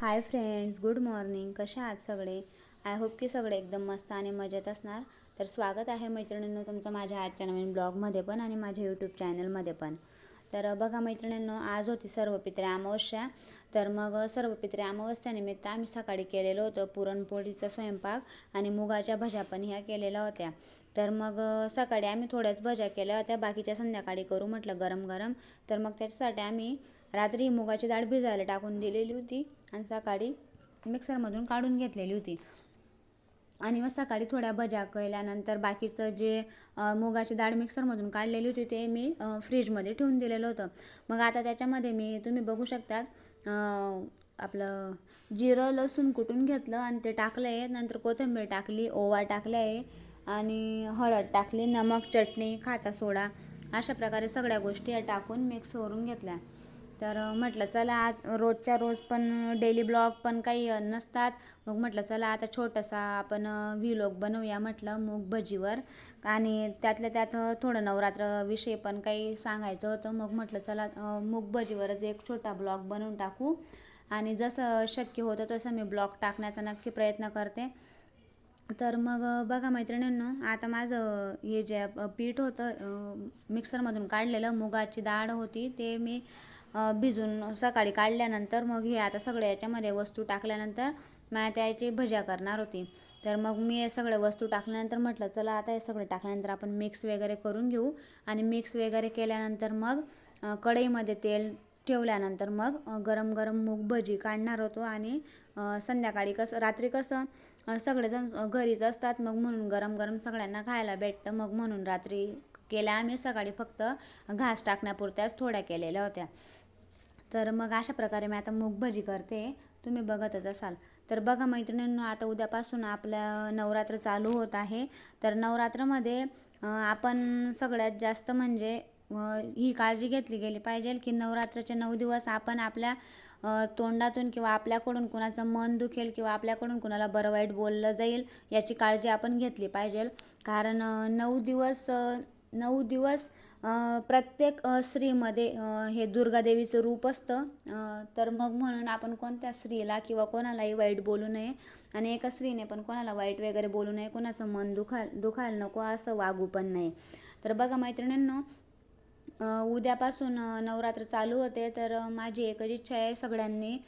Hi friends good morning कसे आहात सगळे? आय होप की सगळे एकदम मस्त आणि मजेत असणार. तर स्वागत आहे मैत्रिणींनो तुमचं माझ्या आजच्या नवीन ब्लॉगमध्ये पण आणि माझ्या यूट्यूब चॅनलमध्ये पण. तर बघा मैत्रिणींनो आज होती सर्व पित्रे अमावस्या. तर मग सर्व पित्रे अमावस्यानिमित्त आम्ही सकाळी केलेलं होतं पुरणपोळीचा स्वयंपाक आणि मुगाच्या भज्या पण ह्या केलेल्या होत्या. तर मग सकाळी आम्ही थोड्याच भज्या केल्या होत्या. बाकीच्या संध्याकाळी करू म्हटलं गरम गरम तर मग त्याच्यासाठी आम्ही रात्री मुगाची डाळ भिजायला टाकून दिलेली होती आणि सकाळी मिक्सरमधून काढून घेतलेली होती. आणि मग सकाळी थोड्या भज्या केल्यानंतर बाकीचं जे मुगाची डाळ मिक्सरमधून काढलेली होती ते मी फ्रीजमध्ये ठेवून दिलेलं होतं. मग आता त्याच्यामध्ये मी तुम्ही बघू शकतात आपलं जिरं लसूण कुटून घेतलं आणि ते टाकलं आहे नंतर कोथिंबीर टाकली ओवा टाकला आहे आणि हळद टाकली नमक चटणी खाता सोडा अशा प्रकारे सगळ्या गोष्टी टाकून मिक्स करून घेतल्या. तर म्हटलं चला आज रोजच्या रोज पण डेली ब्लॉग पण काही नसतात. मग म्हटलं चला आता छोटासा आपण व्हिलॉग बनवूया म्हटलं मूग भजीवर. आणि त्यातल्या त्यात थोडं नवरात्रविषयी पण काही सांगायचं होतं. मग म्हटलं चला मूग भजीवरच एक छोटा ब्लॉग बनवून टाकू. आणि जसं शक्य होतं तसं मी ब्लॉग टाकण्याचा नक्की प्रयत्न करते. तर मग बघा मैत्रिणींनो आता माझं हे जे पीठ होतं मिक्सरमधून काढलेलं मुगाची डाळ होती ते मी भिजून सकाळी काढल्यानंतर मग हे आता सगळ्या याच्यामध्ये वस्तू टाकल्यानंतर मला त्याची भज्या करणार होती. तर मग मी हे वस्तू टाकल्यानंतर म्हटलं चला आता हे सगळं टाकल्यानंतर आपण मिक्स वगैरे करून घेऊ. आणि मिक्स वगैरे केल्यानंतर मग कढईमध्ये तेल ठेवल्यानंतर मग गरम गरम मूग भजी काढणार होतो. आणि संध्याकाळी कसं रात्री कसं सगळेजण घरीच असतात. मग म्हणून गरम गरम सगळ्यांना खायला भेटतं. मग म्हणून रात्री केल्या आम्ही सकाळी फक्त घास टाकण्यापुरत्याच थोड्या केलेल्या होत्या. तर मग अशा प्रकारे मी आता मूगभजी करते. तुम्ही बघतच असाल. तर बघा मैत्रिणींनो आता उद्यापासून आपलं नवरात्र चालू होत आहे. तर नवरात्रामध्ये आपण सगळ्यात जास्त म्हणजे ही काळजी घेतली गेली पाहिजे की नवरात्राचे नऊ दिवस आपण आपल्या तोंडातून किंवा आपल्याकडून कुणाचं मन दुखेल किंवा आपल्याकडून कुणाला बरं वाईट बोललं जाईल याची काळजी आपण घेतली पाहिजे. कारण नऊ दिवस नऊ दिवस प्रत्येक स्त्रीमध्ये हे दुर्गादेवीचं रूप असतं. तर मग म्हणून आपण कोणत्या स्त्रीला किंवा कोणालाही वाईट बोलू नये आणि एका स्त्रीने पण कोणाला वाईट वगैरे बोलू नये कोणाचं मन दुखाल दुखायला नको असं वागू पण नाही तर बघा मैत्रिणींनो उद्यापासून नवरात्र चालू होते. तर माझी एकच इच्छा आहे सगळ्यांनी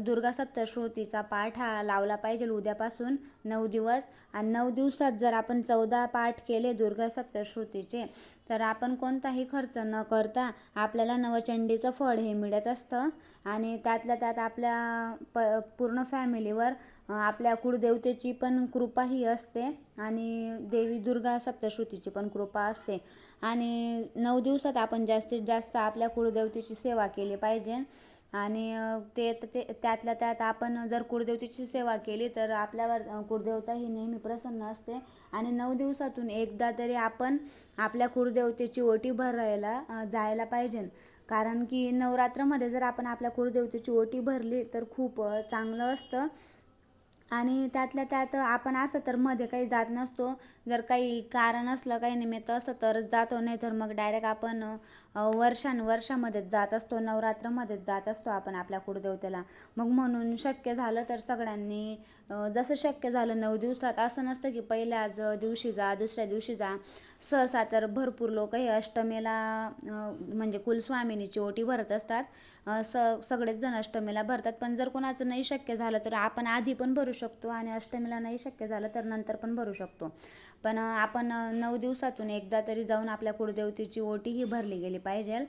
दुर्गा सप्तश्रुतीचा पाठ हा लावला पाहिजे उद्यापासून नऊ दिवस. आणि नऊ दिवसात जर आपण चौदा पाठ केले दुर्गा सप्तश्रुतीचे तर आपण कोणताही खर्च न करता आपल्याला नवचंडीचं फळ हे मिळत असतं. आणि त्यातल्या त्यात आपल्या प पूर्ण फॅमिलीवर आपल्या कुळदेवतेची पण कृपा ही असते आणि देवी दुर्गा सप्तश्रुतीची पण कृपा असते. आणि नऊ दिवसात आपण जास्तीत जास्त आपल्या कुळदेवतेची सेवा केली पाहिजे. आणि ते ते त्यातल्या त्यात आपण जर कुळदेवतेची सेवा केली तर आपल्यावर कुळदेवता ही नेहमी प्रसन्न असते. आणि नऊ दिवसातून एकदा तरी आपण आपल्या कुळदेवतेची ओटी भरायला जायला पाहिजे. कारण की नवरात्रामध्ये जर आपण आपल्या कुळदेवतेची ओटी भरली तर खूप चांगलं असतं. आणि त्यातल्या त्यात आपण असं तर मध्ये काही जात नसतो. जर काही कारण असलं काही निमित्त असं तरच जातो. नाही तर मग डायरेक्ट आपण वर्षानुवर्षामध्येच जात असतो. नवरात्रामध्येच जात असतो आपण आपल्या कुळदेवतेला. मग म्हणून शक्य झालं तर सगळ्यांनी जसं शक्य झालं नऊ दिवसात असं नसतं की पहिल्याच दिवशी जा दुसऱ्या दिवशी जा. सहसा तर भरपूर लोक हे अष्टमीला म्हणजे कुलस्वामिनीची ओटी भरत असतात. स सगळेच जण अष्टमीला भरतात. पण जर कोणाचं नाही शक्य झालं तर आपण आधी पण भरू शकतो आणि अष्टमीला नाही शक्य झालं तर नंतर पण भरू शकतो. पण आपण नऊ दिवसातून एकदा तरी जाऊन आपल्या कुळदेवतेची ओटी ही भरली गेली पाहिजे.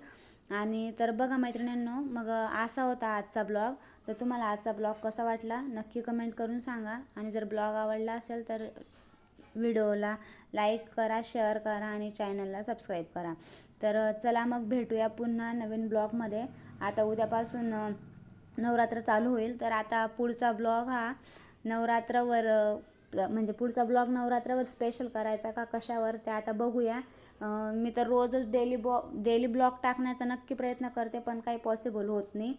आणि तर बघा मैत्रिणींनो मग असा होता आजचा ब्लॉग. तर तुम्हाला आजचा ब्लॉग कसा वाटला? नक्की कमेंट करून सांगा. आणि जर ब्लॉग आवडला असेल तर व्हिडिओला लाईक करा शेअर करा आणि चॅनलला सबस्क्राईब करा. तर चला मग भेटूया पुन्हा नवीन ब्लॉगमध्ये. आता उद्यापासून नवरात्र चालू होईल. तर आता पुढचा ब्लॉग हा नवरात्रवर म्हणजे पुढचा ब्लॉग नवरात्रावर स्पेशल करायचा का कशावर ते आता बघूया. मी तर रोजच डेली बॉ डेली ब्लॉग टाकण्याचा नक्की प्रयत्न करते पण काही पॉसिबल होत नाही.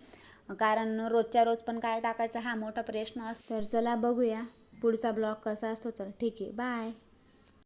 कारण रोजच्या रोज पण काय टाकायचा हा मोठा प्रश्न असतो. तर चला बघूया पुढचा ब्लॉग कसा असतो तर. ठीक आहे बाय